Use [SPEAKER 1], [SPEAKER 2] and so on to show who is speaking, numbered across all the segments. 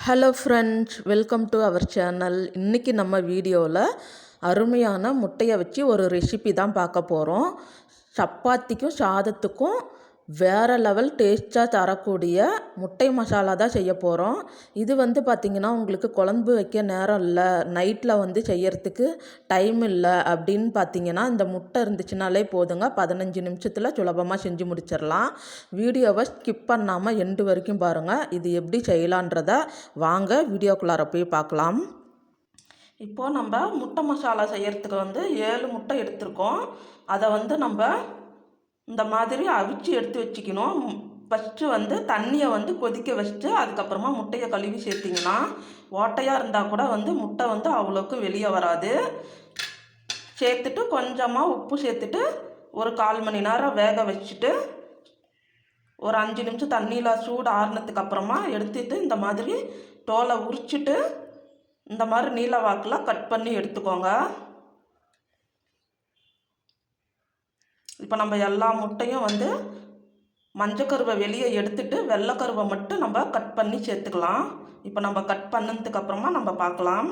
[SPEAKER 1] Hello friends welcome to our channel இன்றைக்கி நம்ம வீடியோவில் அருமையான முட்டையை வச்சு ஒரு ரெசிபி தான் பார்க்க போகிறோம் சப்பாத்திக்கும் சாதத்துக்கும் வேறு லெவல் டேஸ்ட்டாக தரக்கூடிய முட்டை மசாலா தான் செய்ய போகிறோம் இது வந்து பார்த்திங்கன்னா உங்களுக்கு குழம்பு வைக்க நேரம் இல்லை நைட்டில் வந்து செய்யறதுக்கு டைம் இல்லை அப்படின்னு பார்த்தீங்கன்னா இந்த முட்டை இருந்துச்சுனாலே போதுங்க. பதினஞ்சு நிமிஷத்தில் சுலபமாக செஞ்சு முடிச்சிடலாம். வீடியோவை ஸ்கிப் பண்ணாமல் எண்டு வரைக்கும் பாருங்கள் இது எப்படி செய்யலான்றத வாங்க வீடியோக்குள்ளார போய் பார்க்கலாம் இப்போது நம்ம முட்டை மசாலா செய்கிறதுக்கு வந்து ஏழு முட்டை எடுத்திருக்கோம். அதை வந்து நம்ம இந்த மாதிரி அவிச்சு எடுத்து வச்சுக்கணும். ஃபஸ்ட்டு வந்து தண்ணியை வந்து கொதிக்க வச்சுட்டு அதுக்கப்புறமா முட்டையை கழுவி சேர்த்திங்கன்னா ஓட்டையாக இருந்தால் கூட வந்து முட்டை வந்து அவ்வளோக்கு வெளியே வராது. சேர்த்துட்டு கொஞ்சமாக உப்பு சேர்த்துட்டு ஒரு கால் மணி நேரம் வேக வச்சுட்டு ஒரு அஞ்சு நிமிஷம் தண்ணியில் சூடு ஆறுனதுக்கு அப்புறமா எடுத்துட்டு இந்த மாதிரி தோலை உரிச்சிட்டு இந்த மாதிரி நீல வாக்கில் கட் பண்ணி எடுத்துக்கோங்க. இப்போ நம்ம எல்லா முட்டையும் வந்து மஞ்சக்கருவை வெளியே எடுத்துட்டு வெள்ளைக்கருவை மட்டும் நம்ம கட் பண்ணி சேர்த்துக்கலாம். இப்போ நம்ம கட் பண்ணதுக்கு அப்புறமா நம்ம பார்க்கலாம்.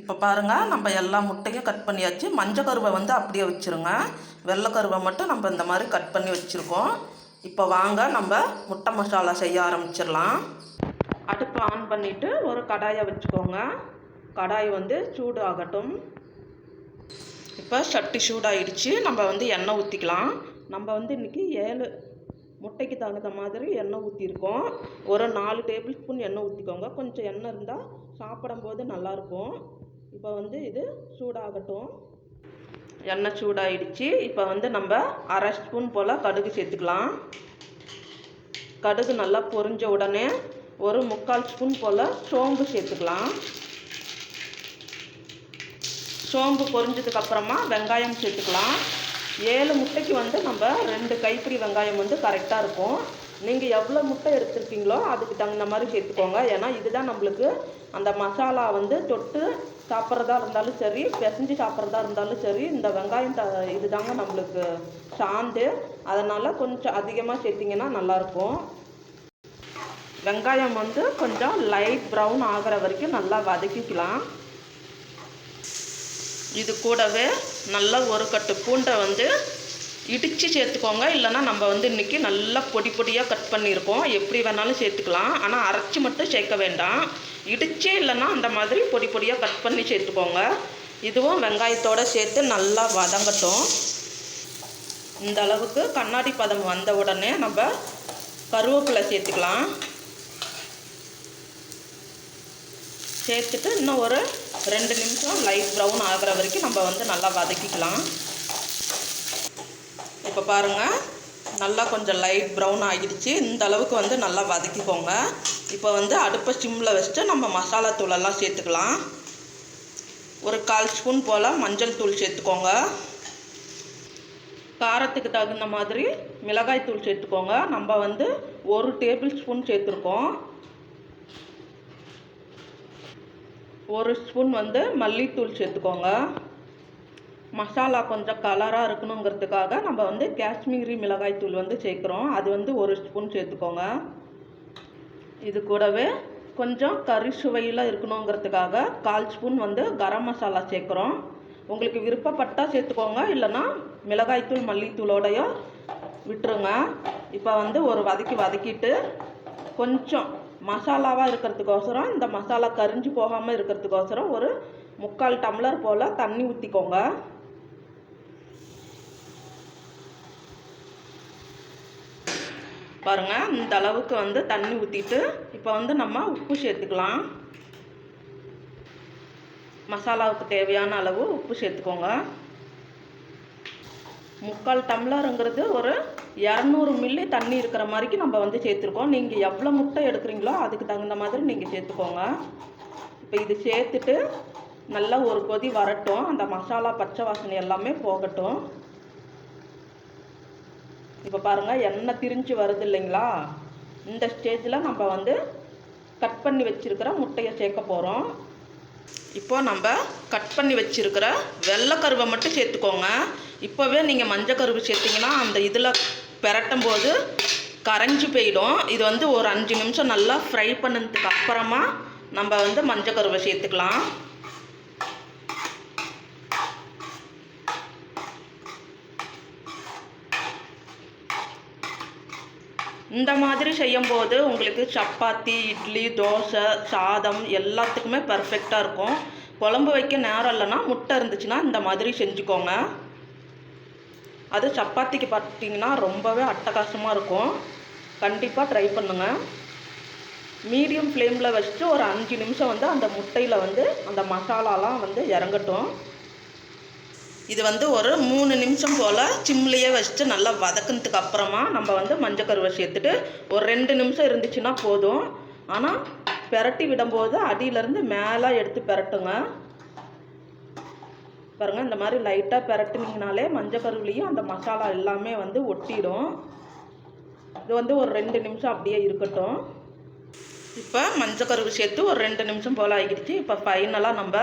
[SPEAKER 1] இப்போ பாருங்கள் நம்ம எல்லா முட்டையும் கட் பண்ணியாச்சு. மஞ்சள் கருவை வந்து அப்படியே வச்சுருங்க. வெள்ளைக்கருவை மட்டும் நம்ம இந்த மாதிரி கட் பண்ணி வச்சுருக்கோம். இப்போ வாங்க நம்ம முட்டை மசாலா செய்ய ஆரம்பிச்சிடலாம். அடுப்பு ஆன் பண்ணிவிட்டு ஒரு கடாயை வச்சுக்கோங்க. கடாய் வந்து சூடு ஆகட்டும் இப்போ சட்டி சூடாயிடுச்சு. நம்ம வந்து எண்ணெய் ஊற்றிக்கலாம் நம்ம வந்து இன்றைக்கி ஏழு முட்டைக்கு தகுந்த மாதிரி எண்ணெய் ஊற்றிருக்கோம் ஒரு நாலு டேபிள் ஸ்பூன் எண்ணெய் ஊற்றிக்கோங்க கொஞ்சம் எண்ணெய் இருந்தால் சாப்பிடும்போது நல்லாயிருக்கும். இப்போ வந்து இது சூடாகட்டும். எண்ணெய் சூடாயிடுச்சு. இப்போ வந்து நம்ம அரை ஸ்பூன் போல் கடுகு சேர்த்துக்கலாம். கடுகு நல்லா பொரிஞ்ச உடனே ஒரு முக்கால் ஸ்பூன் போல் சோம்பு சேர்த்துக்கலாம். சோம்பு பொரிஞ்சதுக்கப்புறமா வெங்காயம் சேர்த்துக்கலாம். ஏழு முட்டைக்கு வந்து நம்ம ரெண்டு கைப்பிடி வெங்காயம் வந்து கரெக்டாக இருக்கும். நீங்கள் எவ்வளோ முட்டை எடுத்துருக்கீங்களோ அதுக்கு தகுந்த மாதிரி சேர்த்துக்கோங்க. ஏன்னா இதுதான் நம்மளுக்கு அந்த மசாலா வந்து தொட்டு சாப்பிட்றதா இருந்தாலும் சரி பிசைஞ்சு சாப்பிட்றதா இருந்தாலும் சரி இந்த வெங்காயம் த இது தாங்க நம்மளுக்கு சாந்து. அதனால் கொஞ்சம் அதிகமாக சேர்த்திங்கன்னா நல்லாயிருக்கும். வெங்காயம் வந்து கொஞ்சம் லைட் ப்ரௌன் ஆகிற வரைக்கும் நல்லா வதக்கிக்கலாம். இது கூடவே நல்லா ஒரு கட்டு பூண்டை வந்து இடித்து சேர்த்துக்கோங்க. இல்லைனா நம்ம வந்து இன்றைக்கி நல்லா பொடி பொடியாக கட் பண்ணியிருக்கோம் எப்படி வேணாலும் சேர்த்துக்கலாம். ஆனால் அரைச்சி மட்டும் சேர்க்க வேண்டாம். இடிச்சே இல்லைன்னா அந்த மாதிரி பொடி பொடியாக கட் பண்ணி சேர்த்துக்கோங்க. இதுவும் வெங்காயத்தோடு சேர்த்து நல்லா வதங்கட்டும். இந்த அளவுக்கு கண்ணாடி பதம் வந்த உடனே நம்ம கருவேப்பிலை சேர்த்துக்கலாம். சேர்த்துட்டு இன்னும் ஒரு ரெண்டு நிமிஷம் லைட் ப்ரௌன் ஆகிற வரைக்கும் நம்ம வந்து நல்லா வதக்கிக்கலாம். இப்போ பாருங்கள் நல்லா கொஞ்சம் லைட் ப்ரௌன் ஆகிடுச்சு. இந்த அளவுக்கு வந்து நல்லா வதக்கிக்கோங்க. இப்போ வந்து அடுப்பை சிம்மில் வச்சுட்டு நம்ம மசாலா தூளெல்லாம் சேர்த்துக்கலாம். ஒரு கால் ஸ்பூன் போல் மஞ்சள் தூள் சேர்த்துக்கோங்க. காரத்துக்கு தகுந்த மாதிரி மிளகாய் தூள் சேர்த்துக்கோங்க. நம்ம வந்து ஒரு டேபிள் ஸ்பூன் சேர்த்துருக்கோம். ஒரு ஸ்பூன் வந்து மல்லித்தூள் சேர்த்துக்கோங்க. மசாலா கொஞ்சம் கலராக இருக்கணுங்கிறதுக்காக நம்ம வந்து காஷ்மீரி மிளகாய் தூள் வந்து சேர்க்குறோம். அது வந்து ஒரு ஸ்பூன் சேர்த்துக்கோங்க. இது கூடவே கொஞ்சம் கறி சுவையில் இருக்கணுங்கிறதுக்காக கால் ஸ்பூன் வந்து கரம் மசாலா சேர்க்குறோம். உங்களுக்கு விருப்பப்பட்டால் சேர்த்துக்கோங்க. இல்லைன்னா மிளகாய்த்தூள் மல்லித்தூளோடையும் விட்டுருங்க. இப்போ வந்து ஒரு வதக்கி வதக்கிட்டு கொஞ்சம் மசாலாவாக இருக்கிறதுக்கோசரம் இந்த மசாலா கரிஞ்சு போகாமல் இருக்கிறதுக்கோசரம் ஒரு முக்கால் டம்ளர் போல் தண்ணி ஊற்றிக்கோங்க பாருங்கள் இந்த அளவுக்கு வந்து தண்ணி ஊற்றிட்டு இப்போ வந்து நம்ம உப்பு சேர்த்துக்கலாம். மசாலாவுக்கு தேவையான அளவு உப்பு சேர்த்துக்கோங்க. முக்கால் டம்ளருங்கிறது ஒரு இரநூறு மில்லி தண்ணி இருக்கிற மாதிரிக்கு நம்ம வந்து சேர்த்துருக்கோம். நீங்கள் எவ்வளோ முட்டை எடுக்கிறீங்களோ அதுக்கு தகுந்த மாதிரி நீங்கள் சேர்த்துக்கோங்க. இப்போ இது சேர்த்துட்டு நல்லா ஒரு கொதி வரட்டும். அந்த மசாலா பச்சை வாசனை எல்லாமே போகட்டும். இப்போ பாருங்கள் எண்ணெய் திரிஞ்சு வருது இல்லைங்களா? இந்த ஸ்டேஜில் நம்ம வந்து கட் பண்ணி வச்சுருக்கிற முட்டையை சேர்க்க போகிறோம் இப்போது நம்ம கட் பண்ணி வச்சுருக்கிற வெள்ளைக்கருவை மட்டும் சேர்த்துக்கோங்க. இப்போவே நீங்கள் மஞ்சள் கருவு சேர்த்திங்கன்னா அந்த இதில் பெரட்டும் போது கரைஞ்சி போயிடும். இது வந்து ஒரு அஞ்சு நிமிஷம் நல்லா ஃப்ரை பண்ணதுக்கு அப்புறமா நம்ம வந்து மஞ்சள் கருவை சேர்த்துக்கலாம். இந்த மாதிரி செய்யும்போது உங்களுக்கு சப்பாத்தி இட்லி தோசை சாதம் எல்லாத்துக்குமே பர்ஃபெக்டாக இருக்கும். குழம்பு வைக்க நேரம் இல்லைன்னா முட்டை இருந்துச்சுன்னா இந்த மாதிரி செஞ்சுக்கோங்க. அது சப்பாத்திக்கு பார்த்தீங்கன்னா ரொம்பவே அட்டகாசமாக இருக்கும். கண்டிப்பாக ட்ரை பண்ணுங்கள் மீடியம் ஃப்ளேமில் வச்சுட்டு ஒரு அஞ்சு நிமிஷம் வந்து அந்த முட்டையில் வந்து அந்த மசாலாலாம் வந்து இறங்கட்டும். இது வந்து ஒரு மூணு நிமிஷம் போல் சிம்லேயே வச்சுட்டு நல்லா வதக்கினதுக்கு அப்புறமா நம்ம வந்து மஞ்சள் கருவை சேர்த்துட்டு ஒரு ரெண்டு நிமிஷம் இருந்துச்சுன்னா போதும். ஆனால் பெரட்டி விடும்போது அடியிலேருந்து மேலே எடுத்து பெரட்டுங்க. பாருங்கள் இந்த மாதிரி லைட்டாக பெரட்டுனீங்கனாலே மஞ்சள் கருவிலையும் அந்த மசாலா எல்லாமே வந்து ஒட்டிடும். இது வந்து ஒரு ரெண்டு நிமிஷம் அப்படியே இருக்கட்டும். இப்போ மஞ்சள் கருவு சேர்த்து ஒரு ரெண்டு நிமிஷம் போல் ஆகிடுச்சு. இப்போ ஃபைனலாக நம்ம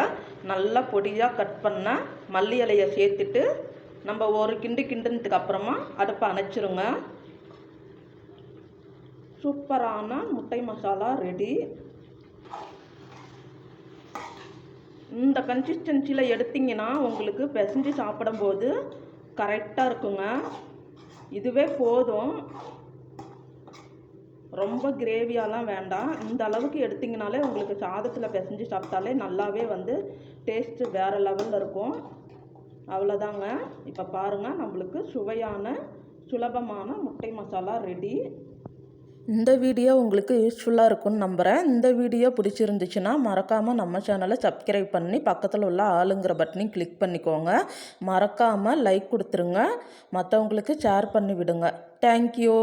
[SPEAKER 1] நல்லா பொடியாக கட் பண்ண மல்லி இலையை சேர்த்துட்டு நம்ம ஒரு கிண்டு கிண்டுனதுக்கு அப்புறமா அடுப்பை அணைச்சிருங்க. சூப்பரான முட்டை மசாலா ரெடி இந்த கன்சிஸ்டன்சியில் எடுத்தீங்கன்னா உங்களுக்கு பிசைஞ்சு சாப்பிடும்போது கரெக்டாக இருக்குங்க. இதுவே போதும். ரொம்ப கிரேவியாலாம் வேண்டாம். இந்த அளவுக்கு எடுத்திங்கனாலே உங்களுக்கு சாதத்தில் பிசைஞ்சு சாப்பிட்டாலே நல்லாவே வந்து டேஸ்ட்டு வேறு லெவலில் இருக்கும். அவ்வளோதாங்க இப்போ பாருங்கள் நம்மளுக்கு சுவையான சுலபமான முட்டை மசாலா ரெடி இந்த வீடியோ உங்களுக்கு யூஸ்ஃபுல்லாக இருக்கும்னு நம்புகிறேன் இந்த வீடியோ பிடிச்சிருந்துச்சுன்னா மறக்காமல் நம்ம சேனலை சப்ஸ்கிரைப் பண்ணி பக்கத்தில் உள்ள ஆளுங்கிற பட்டனையும் கிளிக் பண்ணிக்கோங்க. மறக்காமல் லைக் கொடுத்துருங்க. மற்றவங்களுக்கு ஷேர் பண்ணி விடுங்க தேங்க்யூ